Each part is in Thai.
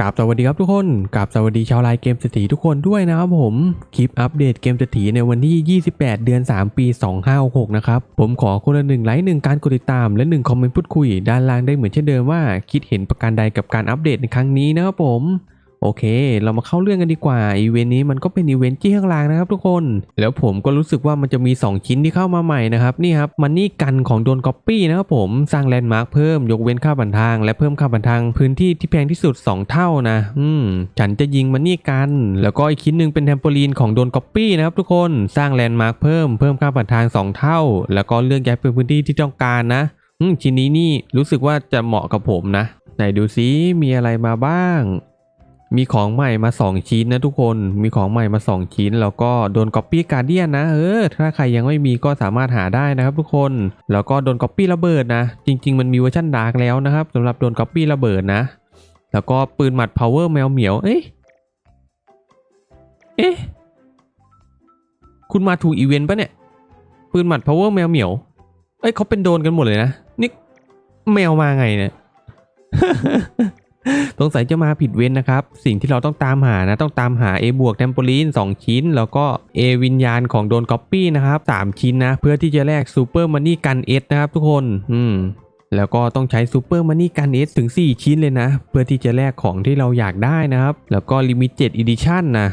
กราบสวัสดีครับทุกคนกราบสวัสดีชาวไลน์เกมเศรษฐีทุกคนด้วยนะครับผม คลิปอัปเดตเกมเศรษฐีในวันที่ 28 เดือน 3 ปี 2566 นะครับ ผมขอคนละหนึ่งไลค์หนึ่งการกดติดตาม และหนึ่งคอมเมนต์พูดคุย ด้านล่างได้เหมือนเช่นเดิมว่า คิดเห็นประการใดกับการอัปเดตในครั้งนี้นะครับผม โอเค เรามาเข้าเรื่องกันดีกว่าอีเวนต์นี้มันก็เป็นอีเวนต์ที่ข้างล่างนะครับทุกคน แล้วผมก็รู้สึกว่ามันจะมี 2 ชิ้นที่เข้ามาใหม่นะครับนี่ครับมันนี่กันของโดนก๊อปปี้นะครับผมสร้างแลนด์มาร์คเพิ่มยกเว้นค่าบันทาง และเพิ่มค่าบันทางพื้นที่ที่แพงที่สุด 2 เท่านะอืมฉันจะยิงมันนี่กัน แล้วก็อีกชิ้นหนึ่งเป็นแทมโปลีนของโดนก๊อปปี้นะครับทุกคนสร้างแลนด์มาร์คเพิ่มเพิ่มค่าบันทาง 2 เท่า แล้วก็เลือกย้ายพื้นที่ที่ต้องการนะอืมชิ้นนี้นี่รู้สึกว่าจะเหมาะกับผมนะไหนดูซิมีอะไรมาบ้าง มีของใหม่มา 2 ชิ้นนะทุกคน มีของใหม่มา 2 ชิ้น แล้วก็โดนก๊อปปี้การเดียนนะ เออ ถ้าใครยังไม่มีก็สามารถหาได้นะครับทุกคน แล้วก็โดนก๊อปปี้ระเบิดนะ จริง ๆ มันมีเวอร์ชันดาร์กแล้วนะครับสำหรับโดนก๊อปปี้ระเบิดนะ แล้วก็ปืนหมัด power แมวเหมียว เอ๊ะ เอ๊ะ คุณมาถูกอีเวนต์ปะเนี่ย ปืนหมัด power แมวเหมียว เอ้ยเขาเป็นโดนกันหมดเลยนะ นี่แมวมาไงเนี่ย สงสัยจะมาผิดเว้นนะครับ สิ่งที่เราต้องตามหานะ ต้องตามหา A บวกเทมโปลีน2 ชิ้น แล้วก็ A วิญญาณของโดนก๊อปปี้นะครับ3ชิ้นนะ เพื่อที่จะแลกซูเปอร์มันนี่กันเอสนะครับทุกคน อืมแล้วก็ต้องใช้ซูเปอร์มันนี่กันเอสถึง 4 ชิ้นเลยนะ เพื่อที่จะแลกของที่เราอยากได้นะครับ แล้วก็ลิมิเต็ดอีดิชั่นนะ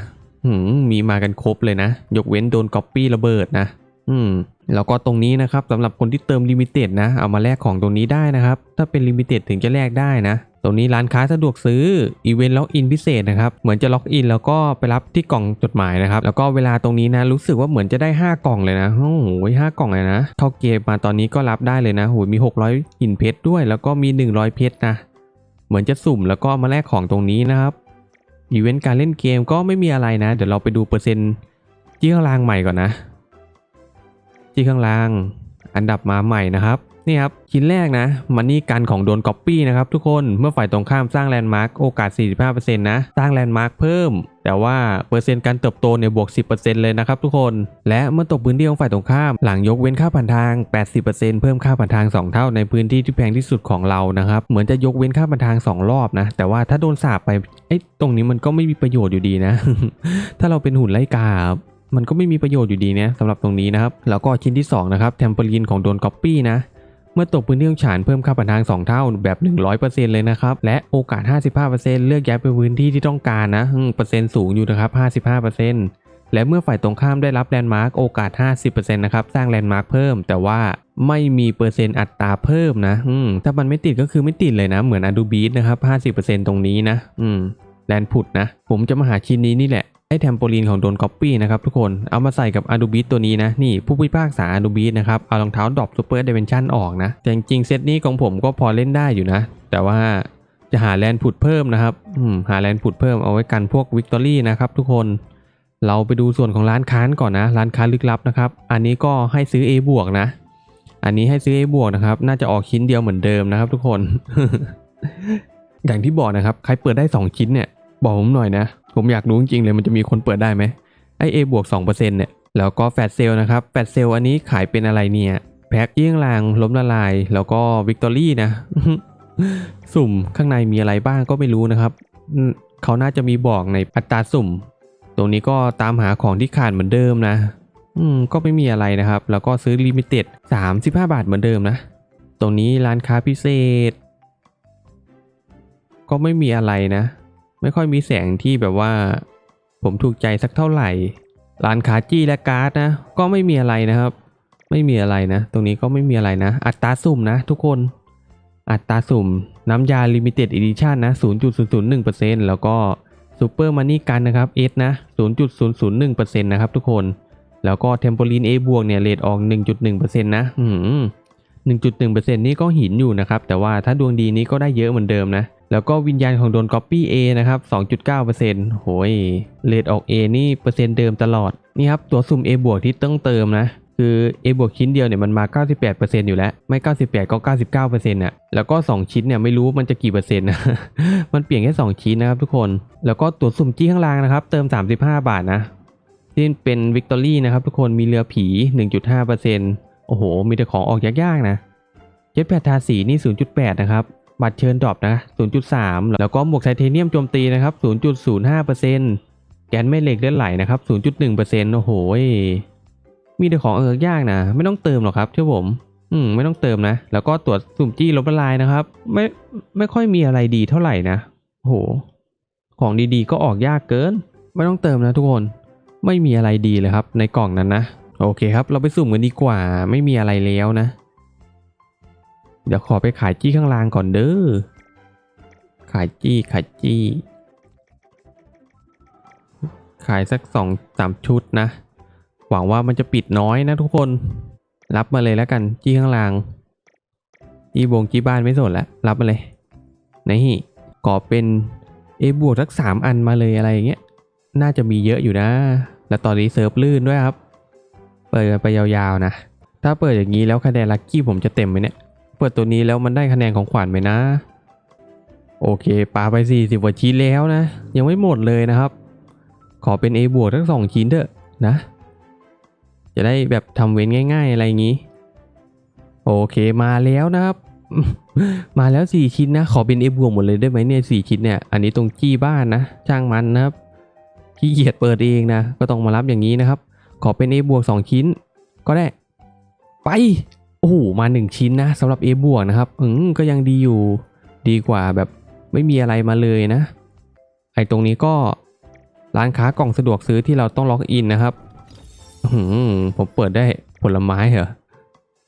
หืมมีมากันครบเลยนะ ยกเว้นโดนก๊อปปี้ระเบิดนะ อืมแล้วก็ตรงนี้นะครับสำหรับคนที่เติมลิมิเต็ดนะ เอามาแลกของตรงนี้ได้นะครับ ถ้าเป็นลิมิเต็ดถึงจะแลกได้นะ ตรงนี้ร้านค้าสะดวกซื้ออีเวนต์ล็อกอินพิเศษนะครับ เหมือนจะล็อกอินแล้วก็ไปรับที่กล่องจดหมายนะครับ แล้วก็เวลาตรงนี้นะรู้สึกว่าเหมือนจะได้ 5 กล่องเลยนะ โอ้โหห้ากล่องเลยนะ เข้าเกมมาตอนนี้ก็รับได้เลยนะโหมี 600หินเพชรด้วย แล้วก็มี 100 เพชรนะ เหมือนจะสุ่มแล้วก็มาแลกของตรงนี้นะครับ อีเวนต์การเล่นเกมก็ไม่มีอะไรนะ เดี๋ยวเราไปดูเปอร์เซ็นต์ที่ข้างล่างใหม่ก่อนนะที่ข้างล่าง อันดับมาใหม่นะครับ นี่ครับชิ้นแรกนะมันนี่กันของโดนก๊อปปี้นะครับทุกคนเมื่อฝ่ายตรงข้ามสร้างแลนด์มาร์กโอกาส 45%นะสร้างแลนด์มาร์กเพิ่ม แต่ว่าเปอร์เซ็นต์การเติบโตเนี่ยบวก 10%เลยนะครับทุกคน และเมื่อตกพื้นที่ของฝ่ายตรงข้าม หลังยกเว้นค่าผ่านทาง 80%เพิ่มค่าผ่านทาง 2 เท่าในพื้นที่ที่แพงที่สุดของเรานะครับเหมือนจะยกเว้นค่าผ่านทาง 2 รอบนะแต่ว่าถ้าโดนสาบไปไอ้ตรงนี้มันก็ไม่มีประโยชน์อยู่ดีนะ ถ้าเราเป็นหุ่นไล่กาครับมันก็ไม่มีประโยชน์อยู่ดีนะสำหรับตรงนี้นะครับแล้วก็ชิ้นที่2นะครับแทมเปอรีนของโดนก๊อปปี้นะ เมื่อตกพื้นที่ของฉานเพิ่มค่าผ่านทาง 2 เท่าแบบ 100%เลยนะครับ และโอกาส 55%เลือกย้ายไปพื้นที่ที่ต้องการนะเปอร์เซ็นต์สูงอยู่นะครับ 55%และเมื่อฝ่ายตรงข้ามได้รับแลนด์มาร์กโอกาส 50%นะครับสร้างแลนด์มาร์กเพิ่ม แต่ว่าไม่มีเปอร์เซ็นต์อัตราเพิ่มนะอืมถ้ามันไม่ติดก็คือไม่ติดเลยนะ เหมือน Adobe นะครับ 50%ตรงนี้นะอืมแลนด์ผุดนะ ผมจะมาหาชิ้นนี้นี่แหละ ไอ้แทมโปลีนของโดนก๊อปปี้นะครับทุกคนเอามาใส่กับ a d o b e ตัวนี้นะนี่ผู้พิพากษา a d o b e นะครับเอารองเท้าดรอปซูเปอร์เดเวนชั่นออกนะแต่จริงเซตนี้ของผมก็พอเล่นได้อยู่นะ แต่ว่าจะหาแลนด์ผุดเพิ่มนะครับหาแลนด์ผุดเพิ่มเอาไว้กันพวกวิกตอรี่นะครับทุกคนเราไปดูส่วนของร้านค้านก่อนนะ ร้านค้าลึกลับนะครับ อันนี้ก็ให้ซื้อ A บวกนะ อันนี้ให้ซื้อ A บวกนะครับ น่าจะออกชิ้นเดียวเหมือนเดิมนะครับ ทุกคน อย่างที่บอกนะครับ ใครเปิดได้ 2 ชิ้นเนี่ย บอกผมหน่อยนะ ผมอยากรู้จริงๆเลยมันจะมีคนเปิดได้ไหมไอเอบวก2%เซ็นต์เนี่ยแล้วก็แฟดเซลนะครับแฟดเซลอันนี้ขายเป็นอะไรเนี่ยแพ็คเยี่ยงลางล้มละลาย แล้วก็วิกตอรี่นะ สุ่มข้างในมีอะไรบ้างก็ไม่รู้นะครับ เขาน่าจะมีบอกในอัตราสุ่ม ตรงนี้ก็ตามหาของที่ขาดเหมือนเดิมนะ อืมก็ไม่มีอะไรนะครับ แล้วก็ซื้อลิมิเต็ด35 บาทเหมือนเดิมนะ ตรงนี้ร้านค้าพิเศษ ก็ไม่มีอะไรนะ ไม่ค่อยมีแสงที่แบบว่า ผมถูกใจสักเท่าไหร่ร้านคาจี้และการ์ดนะ ก็ไม่มีอะไรนะครับ ไม่มีอะไรนะ ตรงนี้ก็ไม่มีอะไรนะ อัตราสุ่มนะ ทุกคน อัตราสุ่ม น้ำยา Limited Edition นนะ 0.001%แล้วก็ซูเปอร์มันนี่กันนะครับ S นะ 0.001%นะครับทุกคน แล้วก็เทมโ o ลีน A บวกเนี่ยเรทออก 1.1%นะ อืม 1.1%นี่ก็หินอยู่นะครับ แต่ว่าถ้าดวงดีนี้ก็ได้เยอะเหมือนเดิมนะ แล้วก็วิญญาณของโดน Copy A นะครับ 2.9%โหยเรทออก A นี่เปอร์เซ็นต์เดิมตลอด นี่ครับ ตัวสุ่ม A บวกที่ต้องเติมนะคือ A บวกชิ้นเดียวเนี่ยมันมา 98%อยู่แล้ว ไม่ 98 ก็ 99%น่ะ แล้วก็ 2 ชิ้นเนี่ยไม่รู้มันจะกี่เปอร์เซ็นต์นะ มันเปลี่ยนแค่ 2 ชิ้นนะครับทุกคน แล้วก็ตัวสุ่มจี้ข้างล่างนะครับ เติม 35 บาทนะที่เป็นวิกตอรี่นะครับทุกคน มีเรือผี 1.5% โอ้โห มีแต่ของออกยากๆนะเจ็ตแพดทาสีนี่ 0.8 นะครับ บัตรเชิญดรอปนะ 0.3 แล้วก็หมวกไทเทเนียมโจมตีนะครับ 0.05%แกนแม่เหล็กเลือดไหลนะครับ 0.1%โอ้โห มีแต่ของเอิกยากนะ ไม่ต้องเติมหรอกครับเชื่อผม อืม ไม่ต้องเติมนะ แล้วก็ตรวจสุ่มจี้ลบละลายนะครับ ไม่ ไม่ค่อยมีอะไรดีเท่าไหร่นะ โอ้โห ของดีๆ ก็ออกยากเกิน ไม่ต้องเติมนะทุกคน ไม่มีอะไรดีเลยครับ ในกล่องนั้นนะ โอเคครับ เราไปสุ่มกันดีกว่า ไม่มีอะไรแล้วนะ เดี๋ยวขอไปขายจี้ข้างล่างก่อนเด้อ ขายจี้ขายจี้ ขายสักสองสามชุดนะ หวังว่ามันจะปิดน้อยนะทุกคน รับมาเลยแล้วกัน จี้ข้างล่าง จี้บงจี้บ้านไม่สนแล้ว รับมาเลย นี่ก่อเป็นเอบวกสักสามอันมาเลยอะไรอย่างเงี้ย น่าจะมีเยอะอยู่นะ แล้วตอนนี้เซิร์ฟลื่นด้วยครับ ปิดกันไปยาวๆนะ ถ้าเปิดอย่างนี้แล้วคะแนนลัคกี้ผมจะเต็มไหมเนี่ย เปิดตัวนี้แล้วมันได้คะแนนของขวัญไหมนะ โอเคปาไป 40กว่าชิ้นแล้วนะ ยังไม่หมดเลยนะครับ ขอเป็น A บวกทั้งสองชิ้นเถอะนะ จะได้แบบทำเว้นง่ายๆอะไรอย่างนี้ โอเคมาแล้วนะครับ มาแล้ว 4 ชิ้นนะ ขอเป็น A บวกหมดเลยได้ไหมเนี่ยสชิ้นเนี่ย อันนี้ตรงจี้บ้านนะ ช่างมันนะครับขี้เกียจเปิดเองนะ ก็ต้องมารับอย่างนี้นะครับ ขอเป็น A บวก2ชิ้น ก็ได้ ไป โอ้โห มาหนึ่งชิ้นนะสำหรับ A บวกนะครับ อืมก็ยังดีอยู่ ดีกว่าแบบไม่มีอะไรมาเลยนะ ไอตรงนี้ก็ร้านค้ากล่องสะดวกซื้อที่เราต้องล็อกอินนะครับ อืมผมเปิดได้ผลไม้เหรอ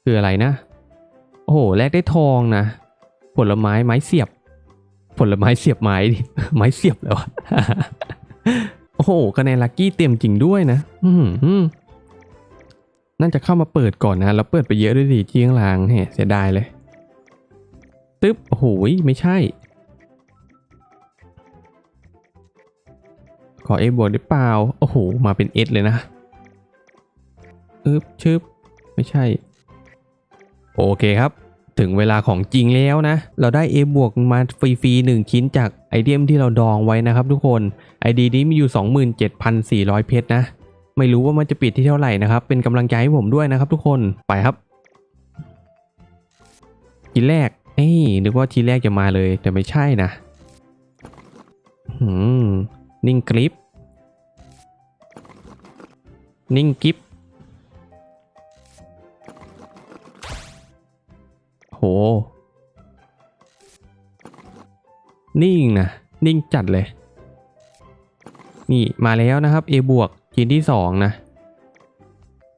คืออะไรนะ โอ้โห แลกได้ทองนะ ผลไม้ไม้เสียบ ผลไม้เสียบไม้ดิไม้เสียบแล้วะ โอ้โหคะแนนลัคกี้เต็มจริงด้วยนะ อืมน่าจะเข้ามาเปิดก่อนนะ แล้วเปิดไปเยอะด้วยสิที่ข้างลางเฮ้เสียดายเลย ตึ๊บ โอ้โห ไม่ใช่ ขอ A บวกได้เปล่า โอ้โห มาเป็น S เลยนะอึบชึบ ไม่ใช่ โอเคครับ ถึงเวลาของจริงแล้วนะ เราได้ A บวกมาฟรีๆหนึ่งชิ้นจาก เทมที่เราดองไว้นะครับทุกคนไอดีนี้มีอยู่ 27,400 เพชรนะ ไม่รู้ว่ามันจะปิดที่เท่าไหร่นะครับ เป็นกำลังใจให้ผมด้วยนะครับทุกคน ไปครับทีแรก เอ้ยนึกว่าทีแรกจะมาเลย แต่ไม่ใช่นะหืมนิ่งกริป นิ่งกิฟโห นิ่งนะนิ่งจัดเลย นี่มาแล้วนะครับ A บวกชิ้นที่สองนะ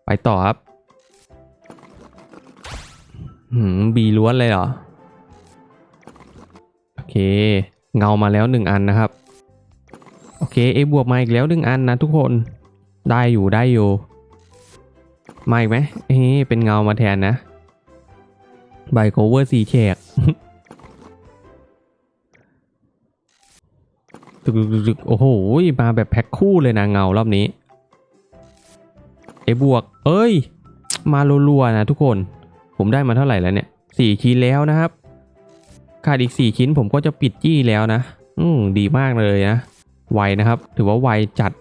ไปต่อครับหืมบีล้วนเลยเหรอ โอเค เงามาแล้วหนึ่งอันนะครับ โอเค A บวกมาอีกแล้วหนึ่งอันนะทุกคนได้อยู่ได้อยู่มาอีกไหมเอ๊ะเป็นเงามาแทนนะใบโคเวอร์สีแฉก ตึกตึกโอ้โห มาแบบแพ็คคู่เลยนะเงารอบนี้เอบวก เอ้ย มารัวๆนะทุกคน ผมได้มาเท่าไหร่แล้วเนี่ยสี่ชิ้นแล้วนะครับขาดอีกสี่ชิ้นผมก็จะปิดจี้แล้วนะ อืมดีมากเลยนะ ไวนะครับ ถือว่าไวจัด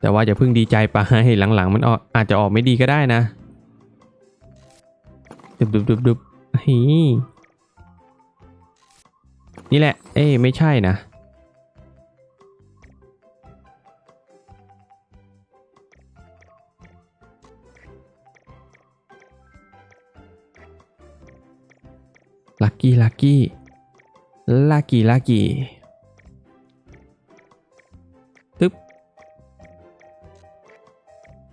แต่ว่าจะเพิ่งดีใจไปหลังๆ มันออกอาจจะออกไม่ดีก็ได้นะดึบดึบดึบดึบฮี นี่แหละ เอ้ยไม่ใช่นะ ลักกี้ลักกี้ลักกี้ลักกี้ตึ๊บ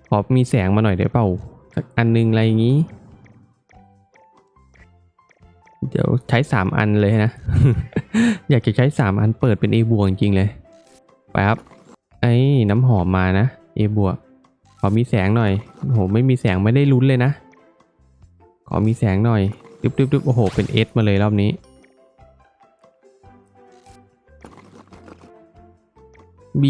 ขอมีแสงมาหน่อยได้เปล่า อันหนึงอะไรอย่างนี้ เดี๋ยวใช้สามอันเลยนะ อยากจะใช้สามอันเปิดเป็น A บวกจริงๆเลยไปครับไอ้น้ำหอมมานะ A บวกขอมีแสงหน่อยโอ้โหไม่มีแสงไม่ได้ลุ้นเลยนะ ขอมีแสงหน่อยดึบดึบดึบโอ้โห เป็น S มาเลยรอบนี้ B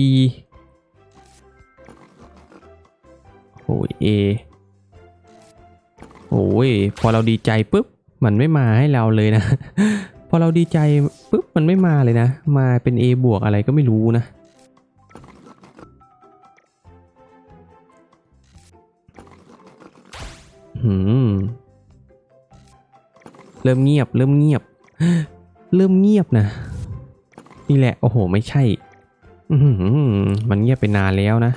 โอ้ย A โอ้ย พอเราดีใจปุ๊บ มันไม่มาให้เราเลยนะ พอเราดีใจปุ๊บมันไม่มาเลยนะ มาเป็น A บวกอะไรก็ไม่รู้นะหืมเริ่มเงียบ เริ่มเงียบ เริ่มเงียบนะ นี่แหละ โอ้โห ไม่ใช่ อืมันเงียบไปนานแล้วนะ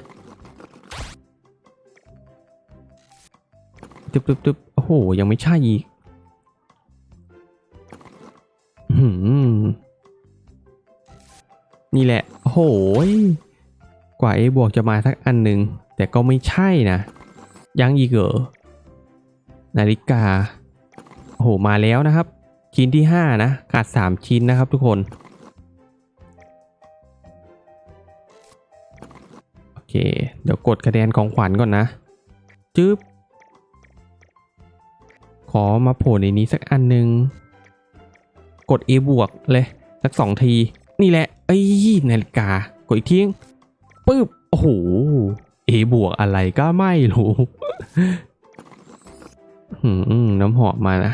ตึบตึบตึบโอ้โห ยังไม่ใช่อีก นี่แหละ โอ้โหยกว่า A บวกจะมาสักอันหนึ่ง แต่ก็ไม่ใช่นะ ยังอีกเหรอ นาฬิกา โอ้โห มาแล้วนะครับ ชิ้นที่ 5 นะ ขาด 3 ชิ้นนะครับทุกคน โอเค เดี๋ยวกดคะแนนของขวัญก่อนนะ จึ๊บ ขอมาโผล่ในนี้สักอันหนึ่ง กด A บวกเลยสักสองที นี่แหละเอ้ยนาฬิกากดอีกทีปึ๊บโอ้โห A บวกอะไรก็ไม่รู้หืมน้ำหอมมานะ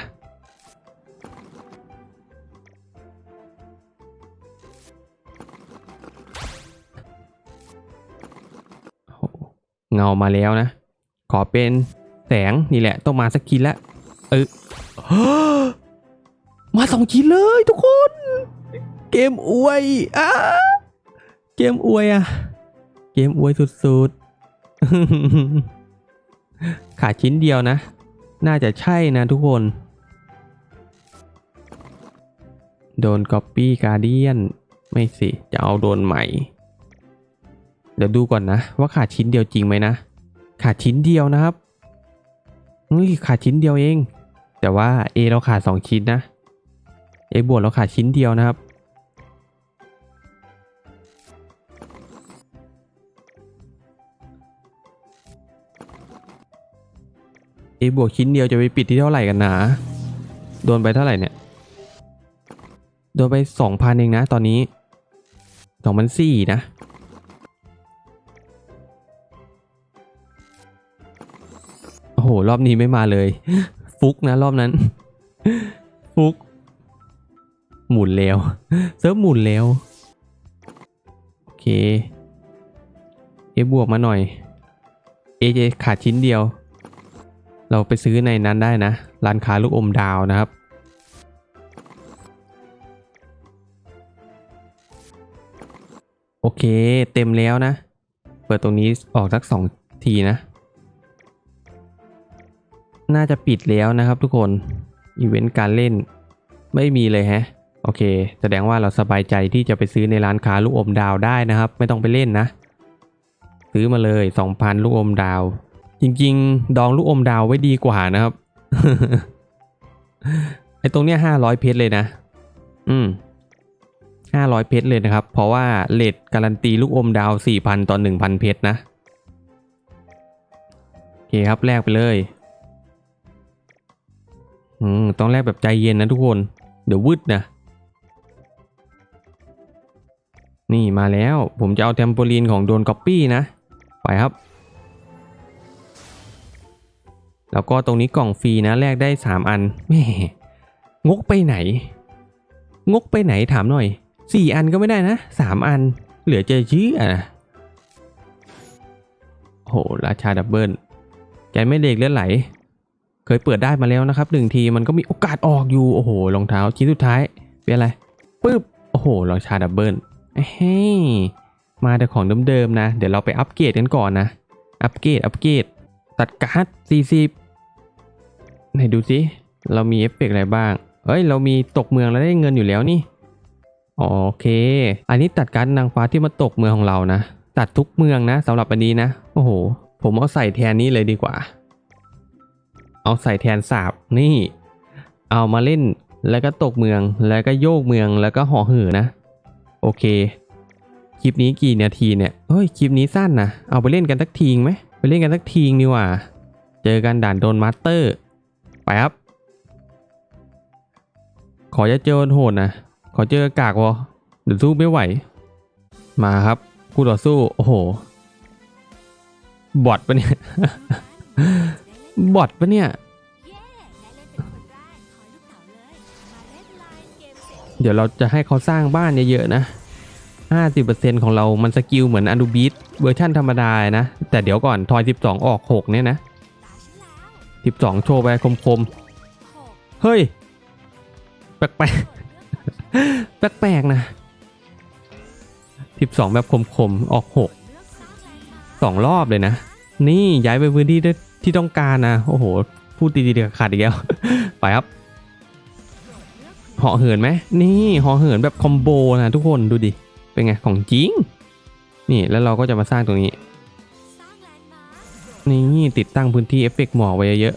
โอ้เงามาแล้วนะ ขอเป็นแสงนี่แหละ ต้องมาสักชิ้นละเออ สองชิ้นเลยทุกคน เกมอวยอะเกมอวยอะ เกมอวยสุดๆ ขาดชิ้นเดียวนะ น่าจะใช่นะทุกคน โดน Copy Guardian ไม่สิ จะเอาโดนใหม่ เดี๋ยวดูก่อนนะ ว่าขาดชิ้นเดียวจริงไหมนะ ขาดชิ้นเดียวนะครับนี่ขาดชิ้นเดียวเอง แต่ว่า A เราขาด 2 ชิ้นนะ A บวกเราขาดชิ้นเดียวนะครับ A บวกชิ้นเดียวจะไปปิดที่เท่าไหร่กันนะโดนไปเท่าไหร่เนี่ย โดนไปสองพันเองนะตอนนี้สองพันสี่นะโอ้โห รอบนี้ไม่มาเลย ฟุกนะรอบนั้น ฟุก หมุนแล้วเซิร์ฟหมุนแล้วโอเคเอบวกมาหน่อยเอเจขาดชิ้นเดียว เราไปซื้อในนั้นได้นะ ร้านค้าลูกอมดาวนะครับ โอเคเต็มแล้วนะ เปิดตรงนี้ออกสักสองทีนะ น่าจะปิดแล้วนะครับทุกคน อีเวนต์การเล่นไม่มีเลยแฮะ โอเค แสดงว่าเราสบายใจที่จะไปซื้อในร้านค้าลูกอมดาวได้นะครับ ไม่ต้องไปเล่นนะ ซื้อมาเลย 2,000 ลูกอมดาว จริงๆ ดองลูกอมดาวไว้ดีกว่านะครับ ไอตรงเนี้ย500เพชรเลยนะ อืม500เพชรเลยนะครับ เพราะว่าเลทการันตีลูกอมดาว4,000ต่อ1,000เพชรนะโอเคครับแลกไปเลยอืมต้องแลกแบบใจเย็นนะทุกคน เดี๋ยววืดนะ นี่มาแล้วผมจะเอาเทมโพลีนของโดนก๊อปปี้นะ ไปครับ แล้วก็ตรงนี้กล่องฟรีนะแลกได้ 3 อันแม่งกไปไหน งกไปไหนถามหน่อย 4 อันก็ไม่ได้นะ 3 อัน เหลือเจอชื่ออะโหราชาดับเบิลแกไม่เด็กเลือดไหล เคยเปิดได้มาแล้วนะครับหนึ่งทีมันก็มีโอกาสออกอยู่ โอ้โหรองเท้าชิ้นสุดท้าย เป็นอะไรปึ๊บโอ้โหราชาดับเบิล เฮ้ยมาแต่ของเดิมๆนะ เดี๋ยวเราไปอัปเกรดกันก่อนนะ อัปเกรด อัปเกรด ตัดการ์ด40ไหนดูสิ เรามีเอฟเฟกต์อะไรบ้างเฮ้ย เรามีตกเมืองแล้วได้เงินอยู่แล้วนี่ โอเค อันนี้ตัดการ์ดนางฟ้าที่มาตกเมืองของเรานะ ตัดทุกเมืองนะสำหรับอันนี้นะ โอ้โห ผมเอาใส่แทนนี้เลยดีกว่า เอาใส่แทนสาบนี่ เอามาเล่น แล้วก็ตกเมือง แล้วก็โยกเมือง แล้วก็ห่อหือนะ โอเค คลิปนี้กี่นาทีเนี่ยเฮ้ย คลิปนี้สั้นนะ เอาไปเล่นกันสักทีงไหม ไปเล่นกันสักทีงดีกว่า เจอกันด่านโดนมาสเตอร์ ไปครับ ขอจะเจอโหดนะ ขอเจอกากวะเดี๋ยวสู้ไม่ไหว มาครับคู่ต่อสู้ โอ้โห บอทปะเนี่ย บอทปะเนี่ย เดี๋ยวเราจะให้เขาสร้างบ้านเยอะๆนะ 50%ของเรามันสกิลเหมือนอ n ูบีทเวอร์ชั่นธรรมดานะ แต่เดี๋ยวก่อนทอย 12 ออก 6 เนี่ยนะ 12 โชว์ไปคมๆ เฮ้ย แปลกแปลกแปลกๆนะสิบสองแบบคมๆ ออกหกสองรอบเลยนะ นี่ย้ายไปพื้นที่ที่ต้องการนะ โอ้โห พูดดีๆเดียวขาดอีกแล้ว ไปครับ เหาะเหินไหมนี่เหาะเหินแบบคอมโบนะทุกคนดูดิ เป็นไงของจริง นี่แล้วเราก็จะมาสร้างตรงนี้ นี่ติดตั้งพื้นที่เอฟเฟกต์หมอกไว้เยอะ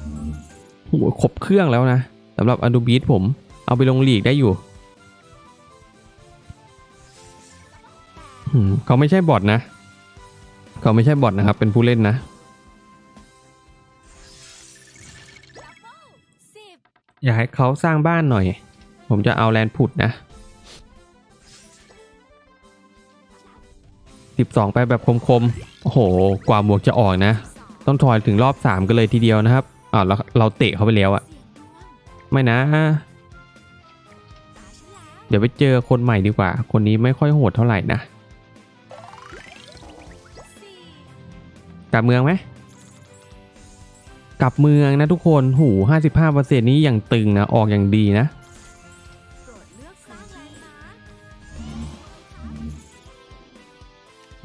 ๆโหครบเครื่องแล้วนะสำหรับ a d o b e ผมเอาไปลงลีกได้อยู่เขาไม่ใช่บอทนะ เขาไม่ใช่บอทนะครับ เป็นผู้เล่นนะ อยากให้เขาสร้างบ้านหน่อย ผมจะเอาแลนด์พุดนะสิบสองไปแบบคมๆ โอ้โห กว่าหมวกจะออกนะ ต้องถอยถึงรอบสามกันเลยทีเดียวนะครับอ้าวเราเราเตะเขาไปแล้วอะไม่นะ เดี๋ยวไปเจอคนใหม่ดีกว่า คนนี้ไม่ค่อยโหดเท่าไหร่นะกลับเมืองไหม กลับเมืองนะทุกคนหูห้าสิบห้าเปอร์เซ็นนี้อย่างตึงนะ ออกอย่างดีนะ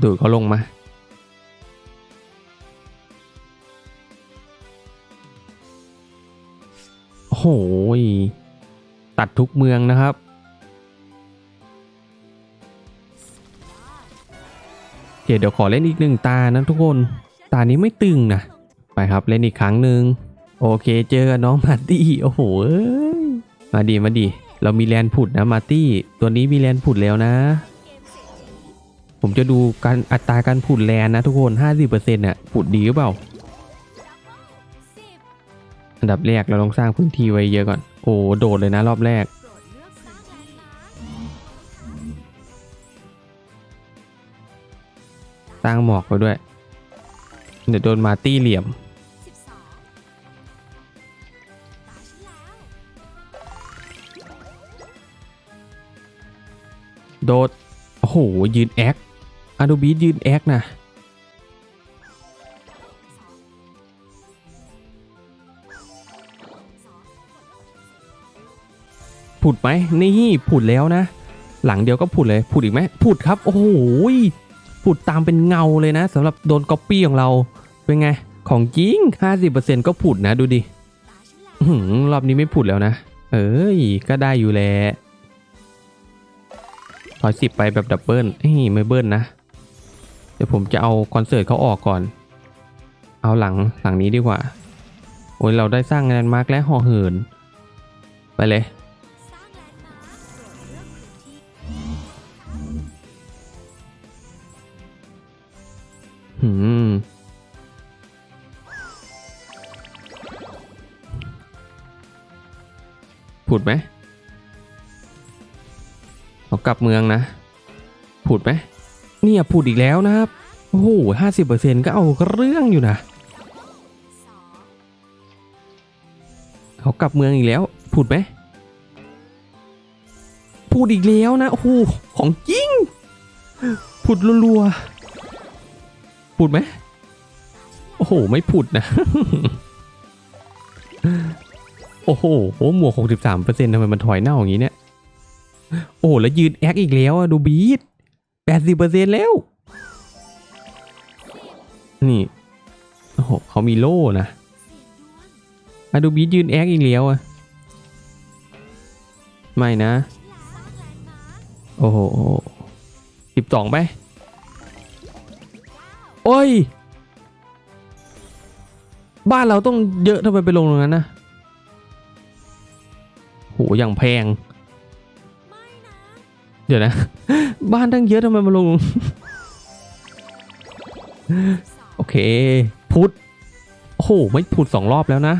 ดูดเขาลงมาโหยตัดทุกเมืองนะครับ เดี๋ยวขอเล่นอีกหนึ่งตานะทุกคน ตานี้ไม่ตึงนะ ไปครับเล่นอีกครั้งหนึ่งโอเคเจอกับน้องมาร์ตี้โอ้โหมาดีมาดีเรามีแลนผุดนะมาร์ตี้ ตัวนี้มีแลนผุดแล้วนะ ผมจะดูการอัตราการผุดแลนนะทุกคน 50%น่ะผุดดีหรือเปล่า อันดับแรกเราต้องสร้างพื้นที่ไว้เยอะก่อน โอ้โดดเลยนะรอบแรก สร้างหมอกไว้ด้วย เดี๋ยวโดนมาร์ตี้เหลี่ยม โดด โอ้โห ยืนแอคอาดูบียืนแอคนะ ผุดไหม นี่ผุดแล้วนะ หลังเดียวก็ผุดเลย ผุดอีกไหมผุดครับ โอ้โห ผุดตามเป็นเงาเลยนะสำหรับโดนก๊อปปี้ของเรา เป็นไง ของจริง 50%ก็ผุดนะดูดิหือรอบนี้ไม่ผุดแล้วนะ เอ้ย ก็ได้อยู่แหละ ถอยสิบไปแบบดับเบิลเอ้ยไม่เบิลนะ เดี๋ยวผมจะเอาคอนเสิร์ตเขาออกก่อน เอาหลังหลังนี้ดีกว่า โอ้ยเราได้สร้างแลนด์มาร์กและห่อเหิน ไปเลยหืมผุดไหม เอากลับเมืองนะผุดไหมเนี่ยผุดอีกแล้วนะครับ โอ้โหห้าสิบเปอร์เซ็นก็เอาเรื่องอยู่นะเขากลับเมืองอีกแล้วผุดไหมผุดอีกแล้วนะ โอ้โห ของจริงผุดรัวๆผุดไหมโอ้โห ไม่ผุดนะ โอ้โหโอ้หมวกหกสิบสามเปอร์เซ็นต์ทำไมมันถอยเน่าอย่างนี้เนี่ย โอ้โหแล้วยืนแอคอีกแล้วอะดูบีทแปดสิบเปอร์เซ็นต์แล้ว นี่โอ้โหเขามีโล่นะอะดูบีทยืนแอคอีกแล้วอะไม่นะ โอ้โหสิบสองไป โอ้ย บ้านเราต้องเยอะทำไมไปลงตรงนั้นนะโหอย่างแพง เดี๋ยวนะ บ้านตั้งเยอะทำไมมาลง โอเค พุทธโอ้โห ไม่พุทธสองรอบแล้วนะ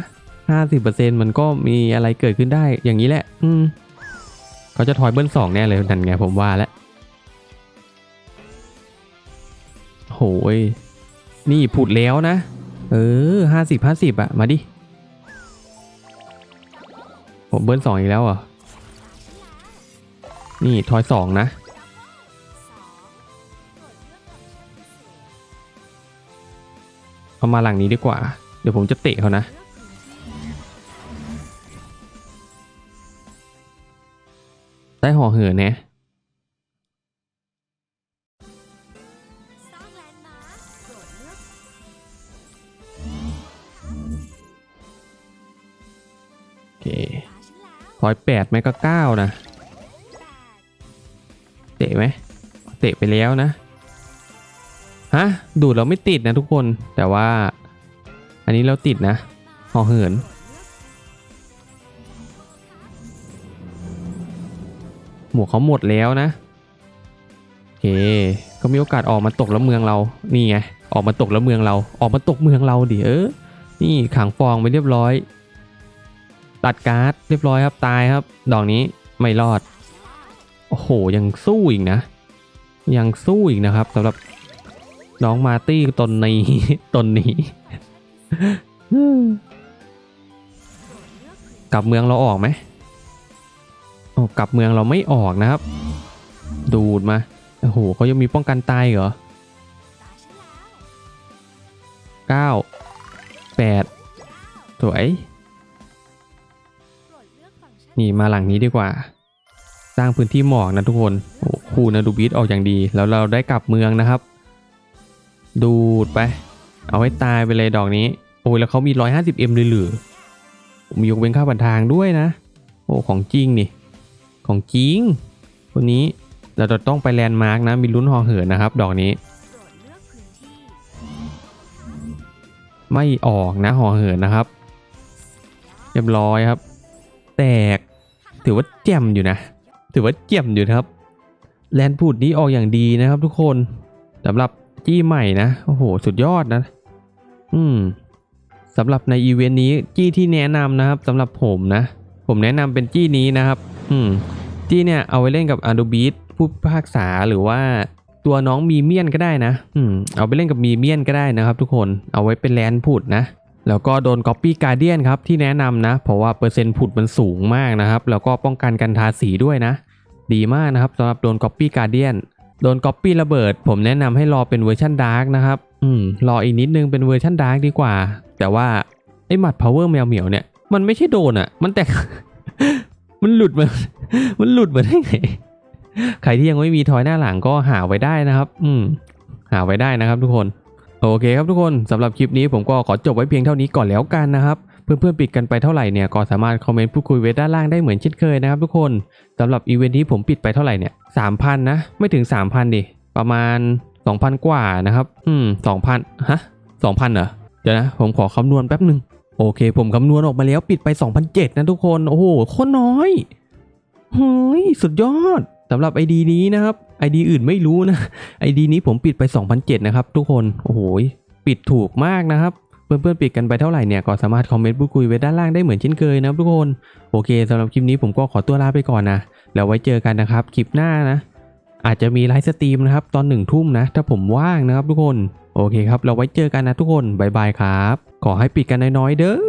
ห้าสิบเปอร์เซ็นมันก็มีอะไรเกิดขึ้นได้อย่างนี้แหละ อืมเขาจะถอยเบิ้ลสองแน่เลยนั่นไงผมว่าแล้วโหยนี่ผุดแล้วนะ เออห้าสิบห้าสิบอะมาดิผมเบิ้ลสองอีกแล้วเหรอ นี่ทอยสองนะเอามาหลังนี้ดีกว่า เดี๋ยวผมจะเตะเขานะ ได้ห่อเหินเนี่ยสร้างแลนด์มาร์คโอเคพอยแปดไหมก็เก้านะ ตะไหมเตะไปแล้วนะฮะดูดเราไม่ติดนะทุกคนแต่ว่า อันนี้เราติดนะห่อเหิน หมวกเขาหมดแล้วนะโอเคก็มีโอกาสออกมาตกแล้วเมืองเรา นี่ไง ออกมาตกแล้วเมืองเรา ออกมาตกเมืองเราดิเออ นี่ขังฟองไปเรียบร้อย ตัดการ์ดเรียบร้อยครับ ตายครับ ดอกนี้ไม่รอด โอ้โห ยังสู้อีกนะ ยังสู้อีกนะครับสำหรับน้องมาตี้ตนนี้ตนนี้ กลับเมืองเราออกไหมโอ้กลับเมืองเราไม่ออกนะครับ ดูดมาโอ้โหเขายังมีป้องกันตายเหรอเก้าแปดสวย นี่มาหลังนี้ดีกว่า สร้างพื้นที่หมอกนะทุกคนคูนะดูบีทออกอย่างดี แล้วเราได้กลับเมืองนะครับ ดูดไป เอาให้ตายไปเลยดอกนี้ โอ้ยแล้วเขามี 150M เลยเหรือมียกเว้นค่าบันทางด้วยนะ โอ้ของจริงนี่ ของจริงคนนี้เราจะต้องไปแลนด์มาร์กนะ มีลุ้นหอเหินนะครับ ดอกนี้ ไม่ออกนะหอเหินนะครับ เรียบร้อยครับ แตกถือว่าแจ่มอยู่นะ ถือว่าเจ่มอยู่นะครับ แลนพูดนี้ออกอย่างดีนะครับทุกคนสำหรับจี้ใหม่นะ โอ้โห สุดยอดนะ อืมสำหรับในอีเวนต์นี้จี้ที่แนะนำนะครับสำหรับผมนะ ผมแนะนำเป็นจี้นี้นะครับ อืมจี้เนี่ยเอาไว้เล่นกับอันดูบีทผู้พิพากษาหรือว่าตัวน้องมีเมียนก็ได้นะ อืม เอาไปเล่นกับมีเมียนก็ได้นะครับ ทุกคน เอาไว้เป็นแลนพูดนะ แล้วก็โดน Copy Guardian ครับที่แนะนำนะ เพราะว่าเปอร์เซ็นต์ผุดมันสูงมากนะครับ แล้วก็ป้องกันการทาสีด้วยนะ ดีมากนะครับสำหรับโดน Copy Guardian โดน Copy ระเบิด ผมแนะนำให้รอเป็นเวอร์ชันดาร์กนะครับอืมรออีกนิดนึงเป็นเวอร์ชันดาร์กดีกว่า แต่ว่าไอ้หมัด power แมวเหมียวเนี่ยมันไม่ใช่โดนอะ่ะ มันแต่มันหลุดมา มันหลุดมาได้ไงใครที่ยังไม่มีทอยหน้าหลังก็หาไว้ได้นะครับ อืม หาไว้ได้นะครับทุกคน โอเคครับทุกคนสำหรับคลิปนี้ผมก็ขอจบไว้เพียงเท่านี้ก่อนแล้วกันนะครับเพื่อนๆปิดกันไปเท่าไหร่เนี่ยก็สามารถคอมเมนต์พูดคุยไว้ด้านล่างได้เหมือนเช่นเคยนะครับทุกคนสำหรับอีเวนต์นี้ผมปิดไปเท่าไหร่เนี่ยสามพันนะไม่ถึงสามพันดิประมาณสองพันกว่านะครับอืมสองพันฮะสองพันเหรอเดี๋ยวนะผมขอคำนวณแป๊บหนึ่งโอเค ผมคำนวณออกมาแล้วปิดไป 2,007นะทุกคน โอ้โหโคตรน้อยเฮ้ยสุดยอดสำหรับ ID นี้นะครับ ID อื่นไม่รู้นะ ID นี้ผมปิดไป2,007นะครับทุกคน โอ้โห ปิดถูกมากนะครับเพื่อนๆปิดกันไปเท่าไหร่เนี่ยก็สามารถคอมเมนต์พูดคุยไว้ด้านล่างได้เหมือนเช่นเคยนะครับทุกคน โอเคสำหรับคลิปนี้ผมก็ขอตัวลาไปก่อนนะ แล้วไว้เจอกันนะครับคลิปหน้านะ อาจจะมีไลฟ์สตรีมนะครับตอนหนึ่งทุ่มนะ ถ้าผมว่างนะครับทุกคน โอเคครับ เราไว้เจอกันนะทุกคนบายบายครับ ขอให้ปิดกันน้อยๆเด้อ